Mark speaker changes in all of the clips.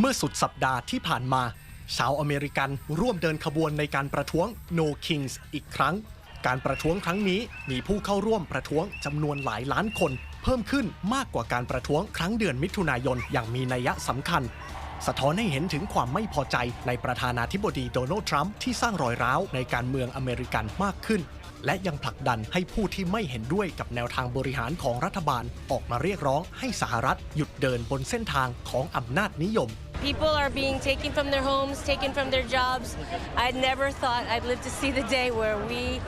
Speaker 1: เมื่อสุดสัปดาห์ที่ผ่านมา ชาวอเมริกันร่วมเดินขบวนในการประท้วง No Kings อีกครั้ง การประท้วงครั้งนี้มีผู้เข้าร่วมประท้วงจำนวนหลายล้านคน เพิ่มขึ้นมากกว่าการประท้วงครั้งเดือนมิถุนายนอย่างมีนัยสำคัญ สะท้อนให้เห็นถึงความไม่พอใจในประธานาธิบดีโดนัลด์ทรัมป์ที่สร้างรอยร้าวในการเมืองอเมริกันมากขึ้น และยังผลักดันให้ผู้ที่ไม่เห็นด้วยกับแนวทางบริหารของรัฐบาลออกมาเรียกร้องให้สหรัฐหยุดเดินบนเส้นทางของอำนาจนิยม
Speaker 2: People are being taken from their homes, taken from their jobs. I never thought I'd live to see the day where we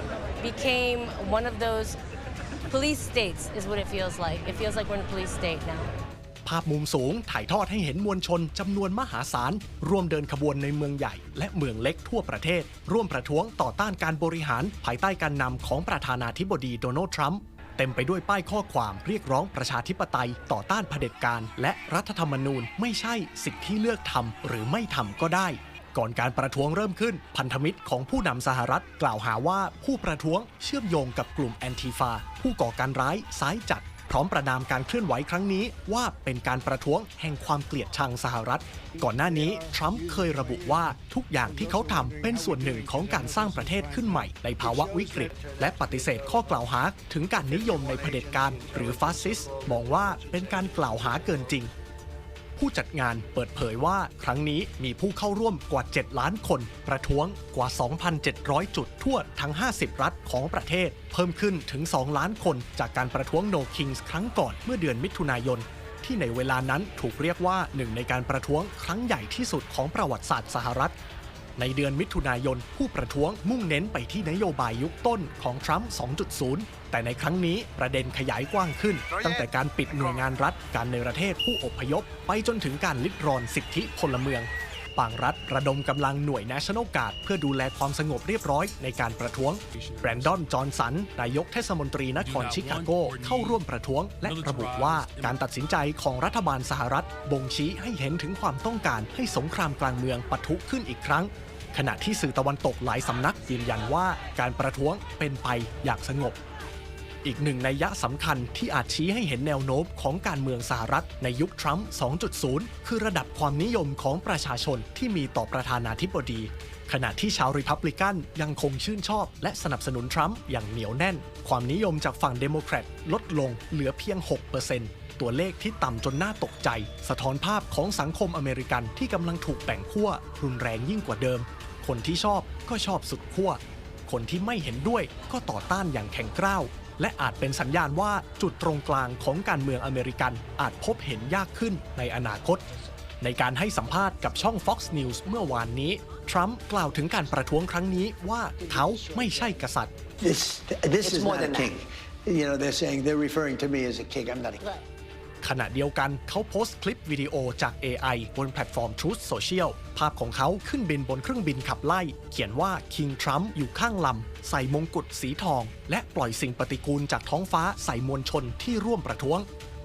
Speaker 2: became one of those police states, is what it feels like. It feels like we're in a police state now.
Speaker 1: ภาพมุมสูงถ่ายทอดให้เห็นมวลชนจำนวนมหาศาล ร่วมเดินขบวนในเมืองใหญ่ และเมืองเล็กทั่วประเทศ ร่วมประท้วงต่อต้านการบริหาร ภายใต้การนำของประธานาธิบดีโดนัลด์ทรัมป์ เต็มไปด้วยป้ายข้อความเรียกร้องประชาธิปไตยต่อต้านเผด็จการ และรัฐธรรมนูญไม่ใช่สิทธิที่เลือกทำหรือไม่ทำก็ได้ ก่อนการประท้วงเริ่มขึ้น พันธมิตรของผู้นำสหรัฐกล่าวหาว่าผู้ประท้วงเชื่อมโยงกับกลุ่มแอนติฟาผู้ก่อการร้ายซ้ายจัด พร้อมประนามการเคลื่อนไหวครั้งนี้ว่าเป็นการประท้วงแห่งความเกลียดชังสหรัฐ ก่อนหน้านี้ทรัมป์เคยระบุว่าทุกอย่างที่เขาทำเป็นส่วนหนึ่งของการสร้างประเทศขึ้นใหม่ในภาวะวิกฤต และปฏิเสธข้อกล่าวหาถึงการนิยมในเผด็จการหรือฟาสซิสต์มองว่าเป็นการกล่าวหาเกินจริง ผู้จัดงานเปิดเผยว่าครั้งนี้มีผู้เข้าร่วมกว่า 7 ล้านคน ประท้วงกว่า 2,700 จุดทั่วทั้ง 50 รัฐของประเทศ เพิ่มขึ้นถึง 2 ล้านคนจากการประท้วงโนคิงส์ครั้งก่อนเมื่อเดือนมิถุนายน ที่ในเวลานั้นถูกเรียกว่าหนึ่งในการประท้วงครั้งใหญ่ที่สุดของประวัติศาสตร์สหรัฐ ในเดือนมิถุนายน ผู้ประท้วงมุ่งเน้นไปที่นโยบายยุคต้นของทรัมป์ 2.0 แต่ในครั้งนี้ประเด็นขยายกว้างขึ้น ตั้งแต่การปิดหน่วยงานรัฐ การในประเทศผู้อพยพ ไปจนถึงการลิดรอนสิทธิพลเมือง บางรัฐระดมกำลังหน่วย National Guard เพื่อดูแลความสงบเรียบร้อยในการประท้วง แบรนดอน จอห์นสัน นายกเทศมนตรีนครชิคาโก เข้าร่วมประท้วง และระบุว่าการตัดสินใจของรัฐบาลสหรัฐ บ่งชี้ให้เห็นถึงความต้องการให้สงครามกลางเมืองปะทุขึ้นอีกครั้ง ขณะที่สื่อตะวันตกหลายสำนักยืนยันว่าการประท้วงเป็นไปอย่างสงบ อีกหนึ่งในยะสำคัญที่อาจชี้ให้เห็นแนวโน้มของการเมืองสหรัฐในยุคทรัมป์ 2.0 คือระดับความนิยมของประชาชนที่มีต่อประธานาธิบดี ขณะที่ชาวริพับลิกันยังคงชื่นชอบ และสนับสนุนทรัมป์อย่างเหนียวแน่น ความนิยมจากฝั่งเดโมแครตลดลงเหลือเพียง 6%ตัวเลขที่ต่ำจนน่าตกใจ สะท้อนภาพของสังคมอเมริกันที่กำลังถูกแบ่งขั้วรุนแรงยิ่งกว่าเดิม คนที่ชอบก็ชอบสุดขั้วคนที่ไม่เห็นด้วยก็ต่อต้านอย่างแข็งกร้าวและอาจเป็นสัญญาณว่าจุดตรงกลางของการเมืองอเมริกันอาจพบเห็นยากขึ้นในอนาคต ในการให้สัมภาษณ์กับช่อง Fox News เมื่อวานนี้ ทรัมป์กล่าวถึงการประท้วงครั้งนี้ว่าเขาไม่ใช่กษัตริย์
Speaker 3: This, this
Speaker 4: It's
Speaker 3: is
Speaker 4: more
Speaker 3: not a
Speaker 4: than that.
Speaker 3: king. You know, they're saying they're referring to me as a king. I'm not a king.
Speaker 1: ขณะเดียวกันเขาโพสต์คลิปวิดีโอจาก AI บนแพลตฟอร์ม Truth Social ภาพของเขาขึ้นบินบนเครื่องบินขับไล่ เขียนว่า King Trump อยู่ข้างลำ ใส่มงกุฎสีทอง และปล่อยสิ่งปฏิกูลจากท้องฟ้าใส่มวลชนที่ร่วมประท้วง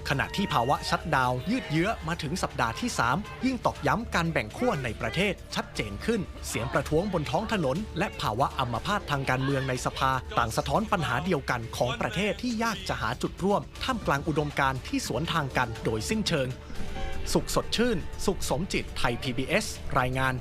Speaker 1: ขณะที่ภาวะชัดดาวยืดเยื้อมาถึงสัปดาห์ที่ 3 ยิ่งตอกย้ำการแบ่งขั้วในประเทศชัดเจนขึ้น เสียงประท้วงบนท้องถนน และภาวะอัมพาตทางการเมืองในสภา ต่างสะท้อนปัญหาเดียวกันของประเทศที่ยากจะหาจุดร่วม ท่ามกลางอุดมการณ์ที่สวนทางกันโดยสิ้นเชิง สุขสดชื่น สุขสมจิตไทย PBS รายงาน